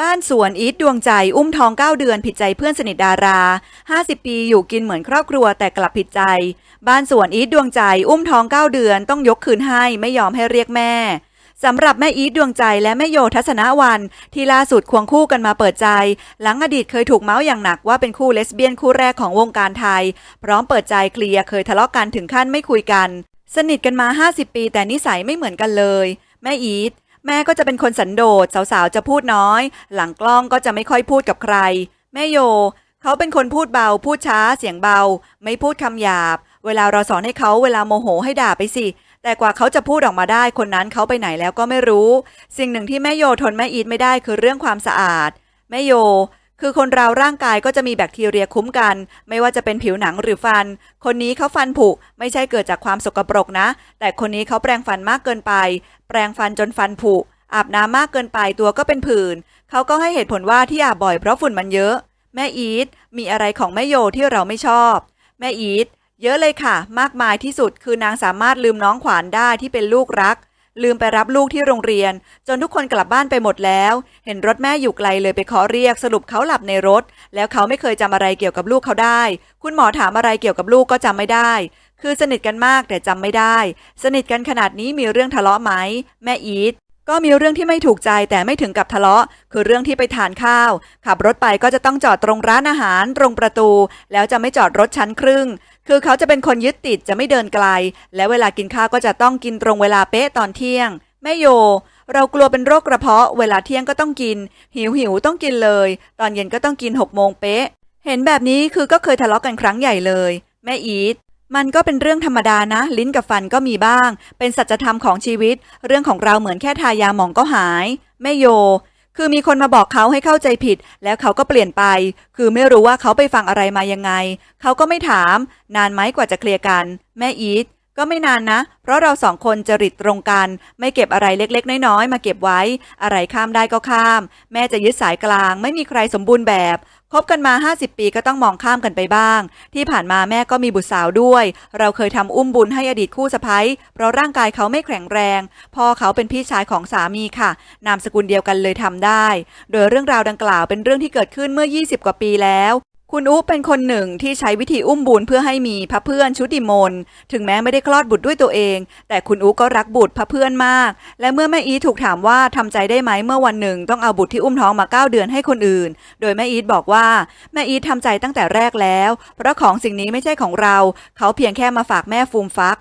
บ้านสวนอีทดวงใจอุ้มท้อง 9 เดือนผิดใจเพื่อนสนิทดารา 50 ปีอยู่กินเหมือนครอบครัวแต่กลับผิดใจ บ้านสวนอีทดวงใจ อุ้มท้อง 9 เดือนต้องยกคืนให้ไม่ยอมให้เรียกแม่สำหรับแม่อีทดวงใจและแม่โยทัศนวัน ที่ล่าสุดควงคู่กันมาเปิดใจ หลังอดีตเคยถูกเมาส์อย่างหนักว่าเป็นคู่เลสเบี้ยนคู่แรกของวงการไทย พร้อมเปิดใจเคลียร์เคยทะเลาะกันถึงขั้นไม่คุยกัน สนิทกันมา 50 ปีแต่นิสัยไม่เหมือนกันเลย แม่อีท แม่ก็จะเป็นคนสันโดษสาวๆ จะพูดน้อย หลังกล้องก็จะไม่ค่อยพูดกับใคร แม่โย เขาเป็นคนพูดเบา พูดช้าเสียงเบา ไม่พูดคำหยาบ เวลาเราสอนให้เขาเวลาโมโหให้ด่าไปสิ แต่กว่าเขาจะพูดออกมาได้คนนั้นเขาไปไหนแล้วก็ไม่รู้ สิ่งหนึ่งที่แม่โยทนแม่อีทไม่ได้คือเรื่องความสะอาด แม่โย คือคนเราร่างกายก็จะมีแบคทีเรียคุ้มกัน ไม่ว่าจะเป็นผิวหนังหรือฟัน คนนี้เขาฟันผุไม่ใช่เกิดจากความสกปรกนะ แต่คนนี้เขาแปรงฟันมากเกินไป แปรงฟันจนฟันผุ อาบน้ำมากเกินไปตัวก็เป็นผื่นเขาก็ให้เหตุผลว่าที่อาบบ่อยเพราะฝุ่นมันเยอะ แม่อีทมีอะไรของแม่โยที่เราไม่ชอบ แม่อีทเยอะเลยค่ะ มากมายที่สุดคือนางสามารถลืมน้องขวานได้ที่เป็นลูกรัก ลืมไปรับลูกที่โรงเรียน จนทุกคนกลับบ้านไปหมดแล้ว เห็นรถแม่อยู่ไกลเลยไปขอเรียกสรุปเขาหลับในรถ แล้วเขาไม่เคยจำอะไรเกี่ยวกับลูกเขาได้ คุณหมอถามอะไรเกี่ยวกับลูกก็จำไม่ได้ คือสนิทกันมากแต่จำไม่ได้ สนิทกันขนาดนี้มีเรื่องทะเลาะไหมแม่อีทก็มีเรื่องที่ไม่ถูกใจแต่ไม่ถึงกับทะเลาะ คือเรื่องที่ไปทานข้าว ขับรถไปก็จะต้องจอดตรงร้านอาหาร ตรงประตู แล้วจะไม่จอดรถชั้นครึ่ง คือเขาจะเป็นคนยึดติดจะไม่เดินไกล และเวลากินข้าวก็จะต้องกินตรงเวลาเป๊ะตอนเที่ยง แม่โย เรากลัวเป็นโรคกระเพาะ เวลาเที่ยงก็ต้องกิน หิวหิวต้องกินเลย ตอนเย็นก็ต้องกินหกโมงเป๊ะ เห็นแบบนี้คือก็เคยทะเลาะกันครั้งใหญ่เลย แม่อีทมันก็เป็นเรื่องธรรมดานะ ลิ้นกับฟันก็มีบ้าง เป็นสัจธรรมของชีวิต เรื่องของเราเหมือนแค่ทายาหมองก็หาย แม่โย คือมีคนมาบอกเขาให้เข้าใจผิด แล้วเขาก็เปลี่ยนไป คือไม่รู้ว่าเขาไปฟังอะไรมายังไง เขาก็ไม่ถาม นานไหมกว่าจะเคลียร์กัน แม่อีทก็ไม่นานนะ เพราะเราสองคนจริตตรงกัน ไม่เก็บอะไรเล็กๆ น้อยๆ มาเก็บไว้ อะไรข้ามได้ก็ข้าม แม่จะยึดสายกลาง ไม่มีใครสมบูรณ์แบบ คบกันมา 50 ปีก็ต้องมองข้ามกันไปบ้าง ที่ผ่านมาแม่ก็มีบุตรสาวด้วย เราเคยทำอุ้มบุญให้อดีตคู่สะพ้ยเพราะร่างกายเขาไม่แข็งแรง พ่อเขาเป็นพี่ชายของสามีค่ะ นามสกุลเดียวกันเลยทำได้ โดยเรื่องราวดังกล่าวเป็นเรื่องที่เกิดขึ้นเมื่อ 20 กว่าปีแล้ว คุณอุ๊เป็นคนหนึ่งที่ใช้วิธีอุ้มบุญเพื่อให้มีพระเพื่อนชุติมนถึงแม้ไม่ได้คลอดบุตรด้วยตัวเอง แต่คุณอุ๊ก็รักบุตรพระเพื่อนมาก และเมื่อแม่อีทถูกถามว่าทำใจได้ไหมเมื่อวันหนึ่ง ต้องเอาบุตรที่อุ้มท้องมา 9 เดือนให้คนอื่น โดยแม่อีทบอกว่าแม่อีททำใจตั้งแต่แรกแล้ว เพราะของสิ่งนี้ไม่ใช่ของเรา เขาเพียงแค่มาฝากแม่ฟูมฟัก